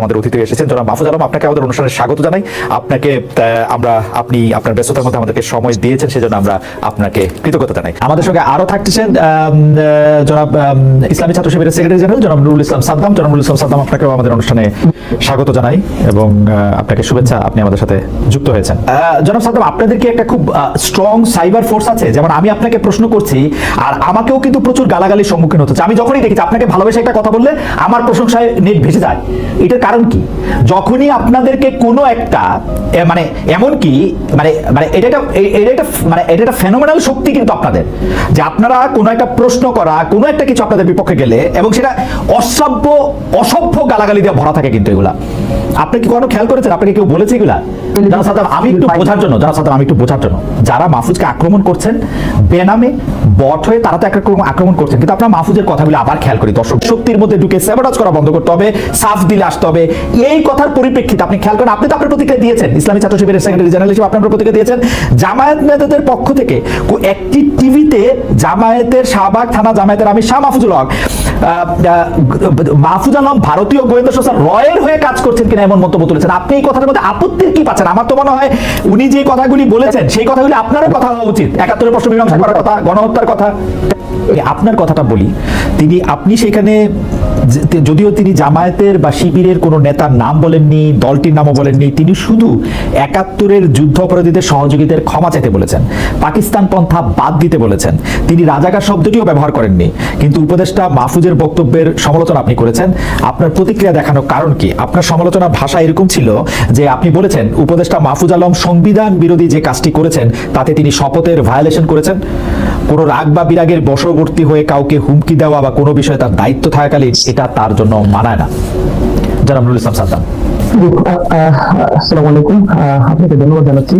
আমাদের অতিথি এসেছেন। জনাব মাহফুজ আলম, আপনাকে আমাদের অনুষ্ঠানে স্বাগত জানাই। আপনাকে আমরা, আপনি আপনার ব্যস্ততার মধ্যে আমাদেরকে সময় দিয়েছেন, সেজন্য আমরা আপনাকে কৃতজ্ঞতা জানাই। আমাদের সঙ্গে আরও থাকতেছেন জনাব ইসলামী ছাত্র শিবিরের সেক্রেটারি জেনারেল, জনাব নুরুল ইসলাম সাদ্দাম। জনাব নুরুল ইসলাম সাদ্দাম, আপনাকেও আমাদের অনুষ্ঠানে স্বাগত জানাই এবং আপনাকে শুভেচ্ছা, আপনি আমাদের সাথে যুক্ত হয়েছেন। জনাব সাদ্দাম, আপনাদের কি একটা খুব স্ট্রং সাইবার ফোর্স আছে? যেমন আমি আপনাকে প্রশ্ন করছি, আর আমাকেও কিন্তু প্রচুর গালাগালির সম্মুখীন হতে হচ্ছে। আমি যখনই দেখেছি আপনাকে ভালোবেসে একটা কথা বললে, আমার প্রশংসায় নেট ভেসে যায়। এটার কারণ কি? যখনই আপনাদেরকে কোনো একটা মানে এমন কি মানে মানে এটা একটা এটা একটা মানে এটা একটা ফেনোমেনাল শক্তি কিন্তু আপনাদের। যে আপনারা কোনো একটা প্রশ্ন করা, কোনো একটা কিছু আপনাদের বিপক্ষে গেলে এবং সেটা অসভ্য অসভ্য গালাগালি দিয়ে ভরা থাকে কিন্তু এগুলা। আপনি কি কোনো খেয়াল করেছেন? আপনাকে কেউ বলেছে এগুলা? যারা সাধারণ আমি একটু বোঝার জন্য, যারা সাধারণ আমি একটু বোঝার জন্য, যারা মাহফুজকে আক্রমণ করছেন, বেনামে বট হয়ে তারা তো আক্রমণ- করছেন। কিন্তু আপনার মাহফুজের কথাগুলো আবার খেয়াল করি। দর্শক, শক্তির মধ্যে ঢুকে সেবাটাজ করা বন্ধ করতে হবে, সাফ দিলে আসতে হবে। এই কথার পরিপ্রেক্ষিতে আপনি খেয়াল করেন, আপনি তো আপনার প্রতিক্রিয়া দিয়েছেন। ইসলামী ছাত্র শিবিরের সেক্রেটারি জেনারেল হিসেবে আপনার প্রতিক্রিয়া দিয়েছেন। জামায়াত নেতাদের পক্ষ থেকে একটি টিভিতে জামায়াতের শাহবাগ থানা জামায়াতের আমি শাহ মাহফুজুল হক মাহফুজ আলম ভারতীয় গোয়েন্দা সংস্থা রয়ের হয়ে কাজ করছেন কিনা এমন মন্তব্য তুলেছেন। আপনি এই কথাটার মধ্যে আপত্তির কি পাচ্ছেন? আমার তো মনে হয় উনি যে কথাগুলি বলেছেন, সেই কথাগুলি আপনারও কথা হওয়া উচিত। একাত্তরের প্রশ্ন মীমাংসা করার কথা, গণহত্যার কথা। আপনার কথাটা বলি, তিনি, আপনি সেখানে যদিও তিনি জামায়াতের বা শিবিরের কোনো নেতার নাম বলেননি, দলটির নামও বলেননি, তিনি শুধু একাত্তরের যুদ্ধ অপরাধীদের সহযোগীদের ক্ষমা চাইতে বলেছেন, পাকিস্তান পন্থা বাদ দিতে বলেছেন, তিনি রাজাকার শব্দটিও ব্যবহার করেননি। কিন্তু উপদেষ্টা মাহফুজের বক্তব্যের সমালোচনা আপনি করেছেন, আপনার প্রতিক্রিয়া দেখানোর কারণ কি? আপনার সমালোচনা ভাষা এরকম ছিল যে আপনি বলেছেন, উপদেষ্টা মাহফুজ আলম সংবিধান বিরোধী যে কাজটি করেছেন, তাতে তিনি শপথের ভায়োলেশন করেছেন। কোনো রাগ বা বিরাগের বশবর্তী হয়ে কাউকে হুমকি দেওয়া বা কোনো বিষয়ে তার দায়িত্ব থাকাকালীন এটা তার জন্য মানায় না। জনাব নুরুল ইসলাম সাদ্দাম। আসসালামু আলাইকুম আপনাকে ধন্যবাদ জানাচ্ছি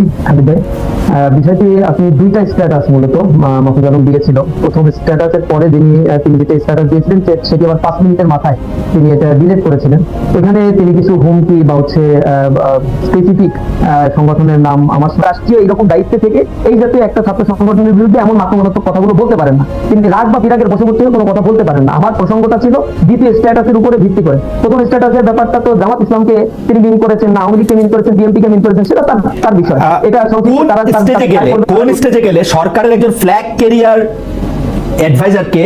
বিষয়টি, আপনি দুইটা স্ট্যাটাস মূলত মাহফুজ আলম দিয়েছিল প্রথম স্ট্যাটাসের পরে যিনি তিনি যেটা স্ট্যাটাস দিয়েছিলেন সেটি আবার পাঁচ মিনিটের মাথায় তিনি এটা ডিলেট করেছিলেন। এখানে তিনি কিছু হুমকি বা হচ্ছে স্পেসিফিক সংগঠনের নাম আমার রাষ্ট্রীয় এইরকম দায়িত্বে থেকে এই জাতীয় একটা ছাত্র সংগঠনের বিরুদ্ধে এমন আক্রমণাত্মক কথাগুলো বলতে পারেন না। তিনি রাগ বা বিরাগের বশবর্তী কোনো কথা বলতে পারেন না। আমার প্রসঙ্গটা ছিল দ্বিতীয় স্ট্যাটাসের উপরে ভিত্তি করে। প্রথম স্ট্যাটাসের ব্যাপারটা তো জামাত ইসলামকে তিনি মিন করেছেন না আওয়ামী লীগকে মিন করেছেন বিএনপিকে মিন করেছেন সেটা তার তার বিষয়। এটা কোন স্টেজে গেলে কোন স্টেজে গেলে সরকারের একজন ফ্ল্যাগ ক্যারিয়ার অ্যাডভাইজারকে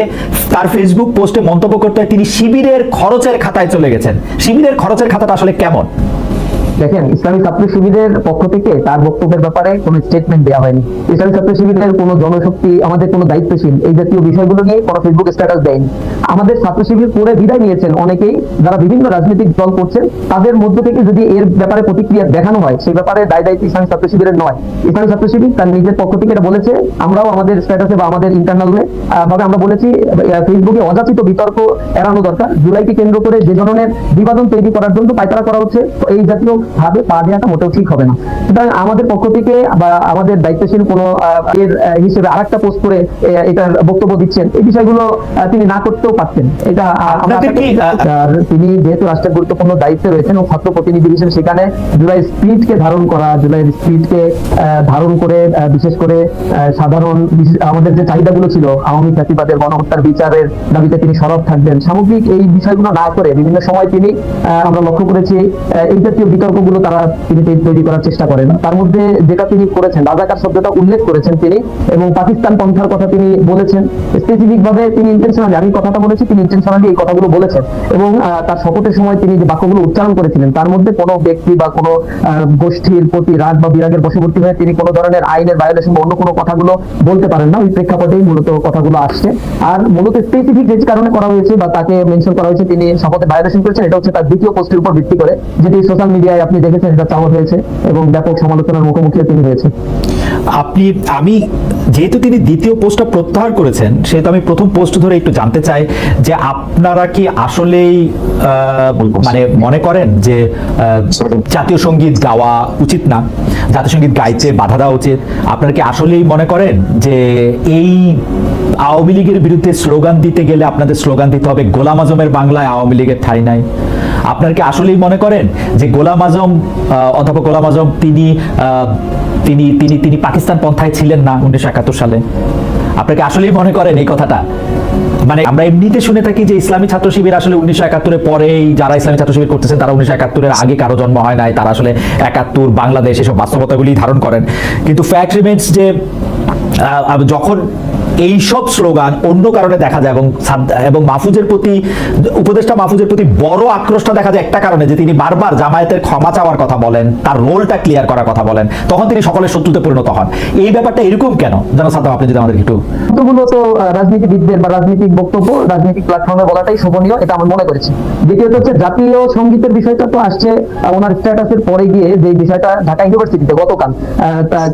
তার ফেসবুক পোস্টে মন্তব্য করতে তিনি শিবিরের খরচের খাতায় চলে গেছেন। শিবিরের খরচের খাতাটা আসলে কেমন? দেখেন, ইসলামী ছাত্র শিবিরের পক্ষ থেকে তার বক্তব্যের ব্যাপারে কোনো স্টেটমেন্ট দেওয়া হয়নি। ইসলামী ছাত্র শিবিরের কোনো জনশক্তি, আমাদের কোনো দায়িত্বশীল, এই জাতীয় বিষয়গুলো নিয়ে কোনো ফেসবুক স্ট্যাটাস দেয়নি। আমাদের ছাত্র শিবির করে বিদায় নিয়েছেন অনেকেই, যারা বিভিন্ন রাজনৈতিক দল করছেন, তাদের মধ্য থেকে যদি এর ব্যাপারে প্রতিক্রিয়া দেখানো হয়, সেই ব্যাপারে দায় দায়িত্ব ইসলামী ছাত্র শিবিরের নয়। ইসলামী ছাত্র শিবির তার নিজের পক্ষ থেকে এটা বলেছে, আমরাও আমাদের স্ট্যাটাসে বা আমাদের ইন্টারনালে ভাবে আমরা বলেছি ফেসবুকে অযাচিত বিতর্ক এড়ানো দরকার। জুলাইকে কেন্দ্র করে যে ধরনের বিবাদন তৈরি করার জন্য পায়তারা করা হচ্ছে। এই জাতীয় ভাবে পা দেওয়াটা মোটেও ঠিক হবে না। সুতরাং আমাদের পক্ষ থেকে বা আমাদের দায়িত্বশীল কোনো এর হিসেবে আরেকটা পোস্ট করে এটার বক্তব্য দিচ্ছেন। এই বিষয়গুলো তিনি না করতেও পারতেন। এটা আর তিনি যেহেতু রাষ্ট্রের গুরুত্বপূর্ণ দায়িত্বে রয়েছেন ও ছাত্র প্রতিনিধি হিসেবে সেখানে জুলাই স্পিরিটকে ধারণ করা জুলাই স্পিরিটকে ধারণ করে বিশেষ করে সাধারণ আমাদের যে চাহিদাগুলো ছিল আওয়ামী জাতিবাদের গণহত্যার বিচারের দাবিতে তিনি সরব থাকবেন। সামগ্রিক এই বিষয়গুলো না করে বিভিন্ন সময় তিনি আমরা লক্ষ্য করেছি এই জাতীয় বিতর্কগুলো তারা তিনি তৈরি করার চেষ্টা করেন। তার মধ্যে যেটা তিনি করেছেন, রাজাকার শব্দটা উল্লেখ করেছেন তিনি এবং পাকিস্তান পন্থার কথা তিনি বলেছেন। স্পেসিফিক ভাবে তিনি ইন্টেনশনালি আমি কথাটা বলেছি, তিনি ইন্টেনশনালি এই কথাগুলো বলেছেন এবং তার শপথের সময় তিনি যে বাক্যগুলো উচ্চারণ করেছিলেন, তার মধ্যে কোনো ব্যক্তি বা কোনো গোষ্ঠীর প্রতি রাগ বা বিরাগের বশবর্তী হয়ে তিনি কোনো ধরনের আইনের ভায়োলেশন বা অন্য কোনো কথাগুলো বলতে পারেন না। ওই প্রেক্ষাপটেই মূলত কথাগুলো আসছে। আর মূলত স্পেসিফিক যে কারণে করা হয়েছে বা তাকে মেনশন করা হয়েছে, তিনি শপথে ভায়োলেশন করেছেন, এটা হচ্ছে তার দ্বিতীয় পোস্টের উপর ভিত্তি করে, যেটি সোশ্যাল মিডিয়ায় আপনি দেখেছেন এটা চাওয়া হয়েছে এবং ব্যাপক সমালোচনার মুখোমুখিও তিনি হয়েছে আপনি আমি যেহেতু তিনি দ্বিতীয় পোস্টটা প্রত্যাহার করেছেন সেহেতু আমি প্রথম পোস্ট ধরে একটু জানতে চাই যে আপনারা কি আসলেই মানে মনে করেন যে আহ, জাতীয় সংগীত গাওয়া উচিত না? জাতীয় সংগীত গাইতে বাধা দেওয়া উচিত। আপনারা কি আসলেই মনে করেন যে এই আওয়ামী লীগের বিরুদ্ধে স্লোগান দিতে গেলে আপনাদের স্লোগান দিতে হবে গোলাম আজমের বাংলায় আওয়ামী লীগের ঠাঁই নাই? আপনারা কি আসলেই মনে করেন যে গোলাম আজম অধ্যাপক গোলাম আজম তিনি তিনি তিনি তিনি পাকিস্তান পন্থায় ছিলেন না উনিশশো একাত্তর সালে? আপনাকে আসলেই মনে করেন এই কথাটা? মানে আমরা এমনিতে শুনে থাকি যে ইসলামী ছাত্র শিবির আসলে উনিশশো একাত্তরে পরেই যারা ইসলামী ছাত্র শিবির করতেছেন তারা উনিশশো একাত্তরের আগে কারও জন্ম হয় নাই তারা আসলে একাত্তর বাংলাদেশ এসব বাস্তবতাগুলি ধারণ করেন। কিন্তু ফ্যাক্ট রিমেন্স যে আহ, যখন এইসব স্লোগান অন্য কারণে দেখা যায় এবং এবং মাহফুজের প্রতি, উপদেষ্টা মাহফুজের প্রতি বড় আক্রোশটা দেখা যায় একটা কারণে, যে তিনি বারবার জামায়াতের ক্ষমা চাওয়ার কথা বলেন, তার রোলটা ক্লিয়ার করার কথা বলেন, তখন তিনি সকলের শত্রুতে পরিণত হন। এই ব্যাপারটা এরকম কেন? যেন সাদ্দাম আপনি যদি আমাদের একটু বক্তব্যগুলো তো রাজনীতিবিদদের বা রাজনৈতিক বক্তব্য, রাজনৈতিক প্ল্যাটফর্মে বলাটাই শোভনীয়, এটা আমার মনে করেছি। দ্বিতীয়ত হচ্ছে, জাতীয় সঙ্গীতের বিষয়টা তো আসছে ওনার স্ট্যাটাসের পরে গিয়ে যে বিষয়টা ঢাকা ইউনিভার্সিটিতে গতকাল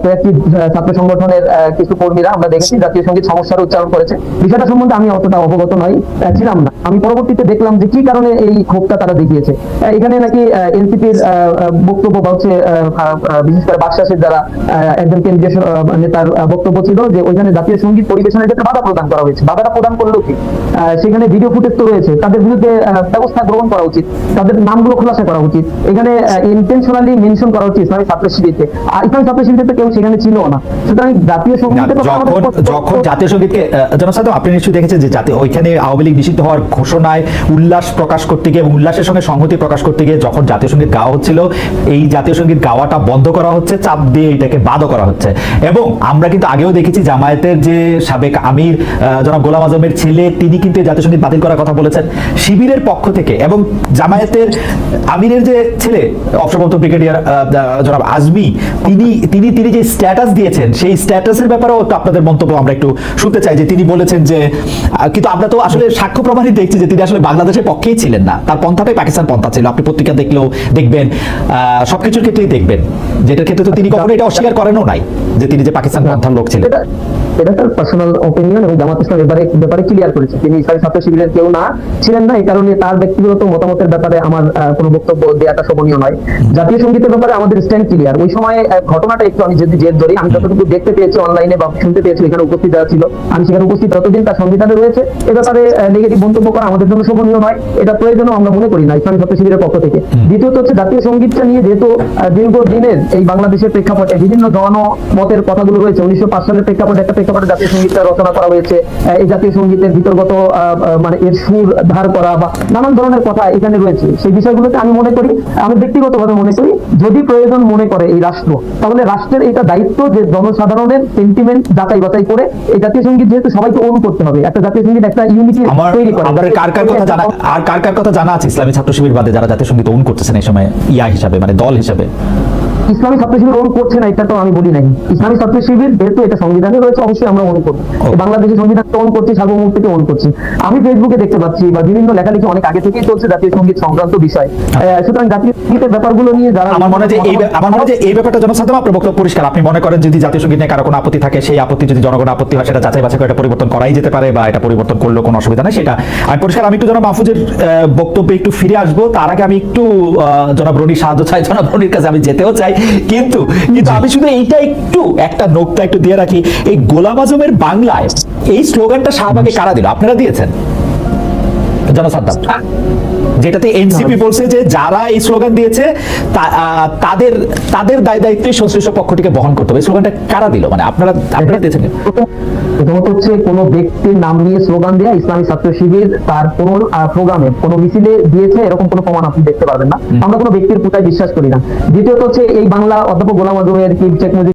কয়েকটি ছাত্র সংগঠনের কিছু কর্মীরা আমরা দেখেছি, জাতীয় সংগীত সমস্যার উচ্চারণ করেছে। বিষয়টা সম্বন্ধে আমি অতটা অবগত নই ছিলাম না। আমি পরবর্তীতে দেখলাম যে কি কারণে এই ক্ষোভটা তারা দেখিয়েছে। এখানে নাকি এনসিপির বক্তব্য বা হচ্ছে বিশেষ করে বাকশাসের দ্বারা একজন কেন্দ্রীয় নেতার বক্তব্য ছিল যে ওইখানে জাতীয় সংগীত পরিবেশনের ক্ষেত্রে বাধা প্রদান করা হয়েছে। বাধাটা প্রদান করল কি? সেখানে ভিডিও ফুটেজ তো রয়েছে। তাদের বিরুদ্ধে ব্যবস্থা গ্রহণ করা উচিত। তাদের নামগুলো খোলাসা করা উচিত। এখানে ইন্টেনশনালি মেনশন করা উচিত ইসলামী ছাত্র শিবিরকে আর ইসলামী ছাত্র শিবিরে কেউ সেখানে ছিল না। সুতরাং জাতীয় আমাদের যখন জাতীয় সঙ্গীতকে জনসাধারণ আপনি নিশ্চয়ই দেখেছেন যে জাতীয় ওইখানে আওয়ামী লীগ নিষিদ্ধ হওয়ার ঘোষণায় উল্লাস প্রকাশ করতে গিয়ে উল্লাসের সঙ্গে সংহতি প্রকাশ করতে গিয়ে যখন জাতীয় সংগীত গাওয়া হচ্ছিল এই জাতীয় সংগীত গাওয়াটা বন্ধ করা হচ্ছে চাপ দিয়ে এটাকে বাদও করা হচ্ছে। এবং আমরা কিন্তু আগেও দেখেছি জামায়াতের যে সাবেক আমির জনাব গোলাম আজমের ছেলে তিনি কিন্তু জাতীয় সংগীত বাতিল করার কথা বলেছেন। শিবিরের পক্ষ থেকে এবং জামায়াতের আমিরের যে ছেলে অবসরপ্রাপ্ত আহ, জনাব আজমি তিনি তিনি তিনি যে স্ট্যাটাস দিয়েছেন সেই স্ট্যাটাসের ব্যাপারেও আপনাদের মন্তব্য আমরা একটু শুনতে চাই যে তিনি বলেছেন যে কিন্তু আমরা তো আসলে সাক্ষ্য প্রমাণই দেখছি যে তিনি আসলে বাংলাদেশের পক্ষেই ছিলেন না। তার পন্থাটাই পাকিস্তান পন্থা ছিল। আপনি পত্রিকা দেখলেও দেখবেন সবকিছুর ক্ষেত্রেই দেখবেন। যেটার ক্ষেত্রে তো তিনি কখনো এটা অস্বীকার করেনও নাই যে তিনি যে পাকিস্তান পন্থার লোক ছিলেন। এটা তার পার্সোনাল এবং জামাত ইসলাম ব্যাপারে ক্লিয়ার করেছে। তিনি ইসলামী ছাত্র শিবিরের কেউ না, ছিলেন না, এই কারণে তার ব্যক্তিগত মতামতের ব্যাপারে আমার কোনো বক্তব্য দেওয়াটা শোভনীয় নয়। জাতীয় সঙ্গীতের ব্যাপারে আমাদের স্ট্যান্ড ক্লিয়ার ওই সময় ঘটনাটা একটু আমি যদি জেদ ধরি, আমি যতটুকু দেখতে পেয়েছি অনলাইনে বা শুনতে পেয়েছি, এখানে উপস্থিত যারা ছিল। আমি সেখানে উপস্থিত যতদিন তার সংবিধানে রয়েছে। এ ব্যাপারে নেগেটিভ মন্তব্য করা আমাদের জন্য শোভনীয় নয়। এটা প্রয়োজনও আমরা মনে করি না ইসলামী ছাত্র শিবিরের পক্ষ থেকে। দ্বিতীয়ত হচ্ছে জাতীয় সঙ্গীতটা নিয়ে যেহেতু আহ, দীর্ঘদিনের এই বাংলাদেশের প্রেক্ষাপটে বিভিন্ন জনমতের কথাগুলো রয়েছে উনিশশো পাঁচ সালের প্রেক্ষাপটে একটা প্রেক্ষাপটে জাতীয় সঙ্গীতটা রচনা করা হয়েছে। এই জাতীয় সঙ্গীতের ভিতরগত মানে এর সুর ধার করা বা নানান ধরনের কথা এখানে রয়েছে। সেই বিষয়গুলোতে আমি মনে করি আমি ব্যক্তিগতভাবে মনে করি যদি প্রয়োজন মনে করে এই রাষ্ট্র তাহলে রাষ্ট্রের এটা দায়িত্ব যে জনসাধারণের সেন্টিমেন্ট যাচাই বাছাই করে এই জাতীয় সংগীত যেহেতু সবাইকে অনু করতে হবে একটা জাতীয় সংগীত একটা ইউনিটি আমার তৈরি করে। আমার কার কার কথা জানা আর কার কার কথা জানা আছে? ইসলামী ছাত্র শিবির বাদে যারা জাতীয় সংগীত ওন করতেছেন এই সময় ইয়া হিসাবে মানে দল হিসাবে। ইসলামী ছাত্র শিবির অনু করছে না এটা তো আমি বলি নাই। ইসলামী ছাত্র শিবির যেহেতু এটা সংবিধানে রয়েছে অবশ্যই আমরা অনু করব বাংলাদেশের সংবিধান অন করছি সার্বভৌমত্বকে অন করছি। আমি ফেসবুকে দেখতে পাচ্ছি বা বিভিন্ন লেখালেখি অনেক আগে থেকেই চলছে জাতীয় সংগীত সংক্রান্ত বিষয়। সুতরাং জাতীয় সঙ্গীতের ব্যাপারগুলো নিয়ে যারা আমার মনে হয় যে এই আমার মনে হয় যে এই ব্যাপারটা জনসাধারণ আপনার বক্তব্য পরিষ্কার। আপনি মনে করেন যদি জাতীয় সংগীত নিয়ে কারও কোনো আপত্তি থাকে সেই আপত্তি যদি জনগণ আপত্তি হয় সেটা যাচাই বাছাই করে এটা পরিবর্তন করাই যেতে পারে বা এটা পরিবর্তন করলেও কোনো অসুবিধা নেই সেটা। আমি পরিষ্কার আমি একটু জনাব মাহফুজের আহ, বক্তব্যে একটু ফিরে আসব। তার আগে আমি একটু আহ, জনাব রনির সাহায্য চাই জনাব রনির কাছে আমি যেতেও চাই। কিন্তু কিন্তু আমি শুধু এইটা একটু একটা নোটটা একটু দিয়ে রাখি। এই গোলাম আজমের বাংলায় এই স্লোগানটা শাহবাগে কারা দিল? আপনারা দিয়েছেন? সাদ্দাম যেটাতে এনসিপি বলছে যে যারা এই স্লোগান দিয়েছে তাদের তাদের দায় দায়িত্বে সংশ্লিষ্ট পক্ষটিকে বহন করতে হবে। স্লোগানটা কারা দিল? মানে আপনারা আপনারা দিয়েছেন প্রথম- প্রথমত হচ্ছে কোনো ব্যক্তির নাম নিয়ে স্লোগান দেয়া ইসলামী ছাত্র শিবির তার কোন প্রোগ্রামে কোন মিছিলে দিয়েছে এরকম কোনো প্রমাণ আপনি দেখতে পারবেন না। আমরা কোনো ব্যক্তির পুতায় বিশ্বাস করি না। দ্বিতীয়ত হচ্ছে এই বাংলা অধ্যাপক গোলাম আজমের কি শেখ মুজিব